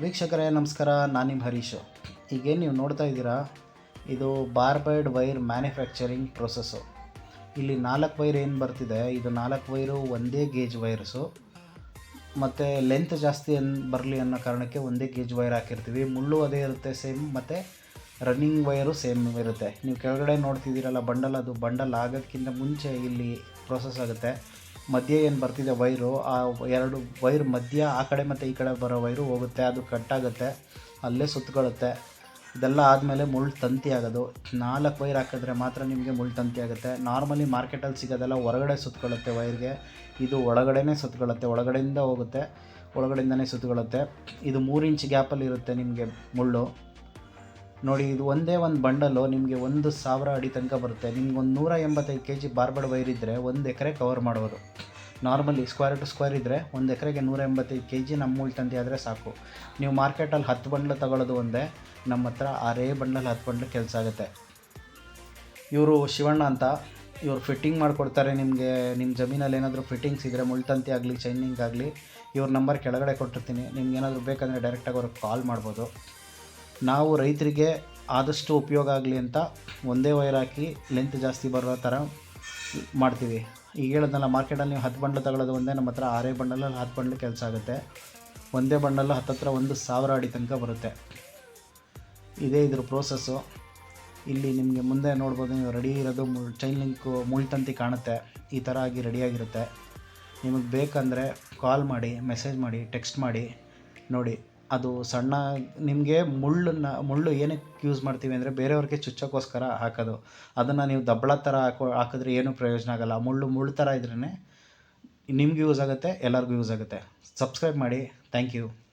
ವೀಕ್ಷಕರೇ, ನಮಸ್ಕಾರ. ನಾನು ನಿಮ್ಮ ಹರೀಶು. ಈಗೇನು ನೀವು ನೋಡ್ತಾ ಇದ್ದೀರಾ? ಇದು ಬಾರ್ಬೈಡ್ ವೈರ್ ಮ್ಯಾನುಫ್ಯಾಕ್ಚರಿಂಗ್ ಪ್ರೊಸೆಸ್ಸು. ಇಲ್ಲಿ ನಾಲ್ಕು ವೈರ್ ಏನು ಬರ್ತಿದೆ? ಇದು ನಾಲ್ಕು ವೈರು ಒಂದೇ ಗೇಜ್ ವೈರ್ಸು. ಮತ್ತು ಲೆಂತ್ ಜಾಸ್ತಿ ಅನ್, ಬರಲಿ ಅನ್ನೋ ಕಾರಣಕ್ಕೆ ಒಂದೇ ಗೇಜ್ ವೈರ್ ಹಾಕಿರ್ತೀವಿ. ಮುಳ್ಳು ಅದೇ ಇರುತ್ತೆ, ಸೇಮ್. ಮತ್ತು ರನ್ನಿಂಗ್ ವೈರು ಸೇಮ್ ಇರುತ್ತೆ. ನೀವು ಕೆಳಗಡೆ ನೋಡ್ತಿದ್ದೀರಲ್ಲ, ಬಂಡಲ್ ಅದು ಬಂಡಲ್ ಆಗೋಕ್ಕಿಂತ ಮುಂಚೆ ಇಲ್ಲಿ ಪ್ರೋಸೆಸ್ ಆಗುತ್ತೆ. ಮಧ್ಯೆ ಏನು ಬರ್ತಿದೆ ವೈರು, ಆ ಎರಡು ವೈರ್ ಮಧ್ಯ, ಆ ಕಡೆ ಮತ್ತು ಈ ಕಡೆ ಬರೋ ವೈರು ಹೋಗುತ್ತೆ, ಅದು ಕಟ್ಟಾಗುತ್ತೆ, ಅಲ್ಲೇ ಸುತ್ತಕೊಳ್ಳುತ್ತೆ ಇದೆಲ್ಲ ಆದಮೇಲೆ ಮುಳ್ಳು ತಂತಿ ಆಗೋದು. ನಾಲ್ಕು ವೈರ್ ಹಾಕಿದ್ರೆ ಮಾತ್ರ ನಿಮಗೆ ಮುಳ್ಳು ತಂತಿ ಆಗುತ್ತೆ. ನಾರ್ಮಲಿ ಮಾರ್ಕೆಟಲ್ಲಿ ಸಿಗೋದೆಲ್ಲ ಹೊರಗಡೆ ಸುತ್ತಕೊಳ್ಳುತ್ತೆ ವೈರ್ಗೆ. ಇದು ಒಳಗಡೆನೇ ಸುತ್ತಕೊಳ್ಳುತ್ತೆ ಒಳಗಡೆಯಿಂದ ಹೋಗುತ್ತೆ, ಒಳಗಡೆಯಿಂದನೇ ಸುತ್ತಕೊಳ್ಳುತ್ತೆ ಇದು ಮೂರು ಇಂಚ್ ಗ್ಯಾಪಲ್ಲಿ ಇರುತ್ತೆ ನಿಮಗೆ ಮುಳ್ಳು. ನೋಡಿ, ಇದು ಒಂದೇ ಒಂದು ಬಂಡಲು ನಿಮಗೆ ಒಂದು ಸಾವಿರ ಅಡಿ ತನಕ ಬರುತ್ತೆ. ನಿಮ್ಗೆ ಒಂದು ನೂರ ಎಂಬತ್ತೈದು ಕೆ ಜಿ ಬಾರ್ಬಡ್ ವೈರ್ ಇದ್ದರೆ ಒಂದು ಎಕರೆ ಕವರ್ ಮಾಡ್ಬೋದು. ನಾರ್ಮಲಿ ಸ್ಕ್ವೇರ್ ಟು ಸ್ಕ್ವೇರ್ ಇದ್ದರೆ ಒಂದು ಎಕರೆಗೆ ನೂರ ಎಂಬತ್ತೈದು ಕೆ ಜಿ ನಮ್ಮ ಮುಳ್ಳು ತಂತಿ ಆದರೆ ಸಾಕು. ನೀವು ಮಾರ್ಕೆಟಲ್ಲಿ ಹತ್ತು ಬಂಡ್ಲು ತಗೊಳ್ಳೋದು ಒಂದೇ ನಮ್ಮ ಹತ್ರ ಆರೇ ಬಂಡಲ್ ಹತ್ತು ಬಂಡ್ಲು ಕೆಲಸ ಆಗುತ್ತೆ. ಇವರು ಶಿವಣ್ಣ ಅಂತ, ಇವರು ಫಿಟ್ಟಿಂಗ್ ಮಾಡಿಕೊಡ್ತಾರೆ ನಿಮಗೆ ನಿಮ್ಮ ಜಮೀನಲ್ಲಿ ಏನಾದರೂ ಫಿಟ್ಟಿಂಗ್ಸ್ ಇದ್ದರೆ ಮುಳ್ತಂತಿ ಆಗಲಿ ಚೈನಿಂಗ್ ಆಗಲಿ, ಇವ್ರ ನಂಬರ್ ಕೆಳಗಡೆ ಕೊಟ್ಟಿರ್ತೀನಿ. ನಿಮ್ಗೆ ಏನಾದರೂ ಬೇಕಂದರೆ ಡೈರೆಕ್ಟಾಗಿ ಅವ್ರಿಗೆ ಕಾಲ್ ಮಾಡ್ಬೋದು. ನಾವು ರೈತರಿಗೆ ಆದಷ್ಟು ಉಪಯೋಗ ಆಗಲಿ ಅಂತ ಒಂದೇ ವೈರ್ ಹಾಕಿ ಲೆಂತ್ ಜಾಸ್ತಿ ಬರೋ ಥರ ಮಾಡ್ತೀವಿ. ಈಗ ಹೇಳಿದ್ನಲ್ಲ ಮಾರ್ಕೆಟಲ್ಲಿ ನೀವು ಹತ್ತು ಬಂಡ್ಲು ತಗೊಳ್ಳೋದು ಒಂದೇ, ನಮ್ಮ ಹತ್ರ ಆರೇ ಬಂಡಲಲ್ಲಿ ಹತ್ತು ಬಂಡ್ಲು ಕೆಲಸ ಆಗುತ್ತೆ. ಒಂದೇ ಬಂಡಲ್ಲು ಹತ್ತತ್ರ ಒಂದು ಸಾವಿರ ಅಡಿ ತನಕ ಬರುತ್ತೆ. ಇದೇ ಇದ್ರ ಪ್ರೋಸೆಸ್ಸು ಇಲ್ಲಿ ನಿಮಗೆ ಮುಂದೆ ನೋಡ್ಬೋದು, ನೀವು ರೆಡಿ ಇರೋದು ಚೈನ್ ಲಿಂಕು ಮುಳ್ತಂತಿ ಕಾಣುತ್ತೆ. ಈ ಥರ ಆಗಿ ರೆಡಿಯಾಗಿರುತ್ತೆ ನಿಮಗೆ ಬೇಕಂದರೆ ಕಾಲ್ ಮಾಡಿ ಮೆಸೇಜ್ ಮಾಡಿ ಟೆಕ್ಸ್ಟ್ ಮಾಡಿ, ನೋಡಿ. ಅದು ಸಣ್ಣ, ನಿಮಗೆ ಮುಳ್ಳನ್ನು, ಮುಳ್ಳು ಏನಕ್ಕೆ ಯೂಸ್ ಮಾಡ್ತೀವಿ ಅಂದರೆ ಬೇರೆಯವ್ರಿಗೆ ಚುಚ್ಚೋಕ್ಕೋಸ್ಕರ ಹಾಕೋದು. ಅದನ್ನು ನೀವು ದಬ್ಬಳ ಥರ ಹಾಕೋ, ಹಾಕಿದ್ರೆ ಏನೂ ಪ್ರಯೋಜನ ಆಗೋಲ್ಲ. ಮುಳ್ಳು ಮುಳ್ಳು ಥರ ಇದ್ರೇ ನಿಮ್ಗೆ ಯೂಸ್ ಆಗುತ್ತೆ, ಎಲ್ಲರಿಗೂ ಯೂಸ್ ಆಗುತ್ತೆ. ಸಬ್ಸ್ಕ್ರೈಬ್ ಮಾಡಿ. Thank you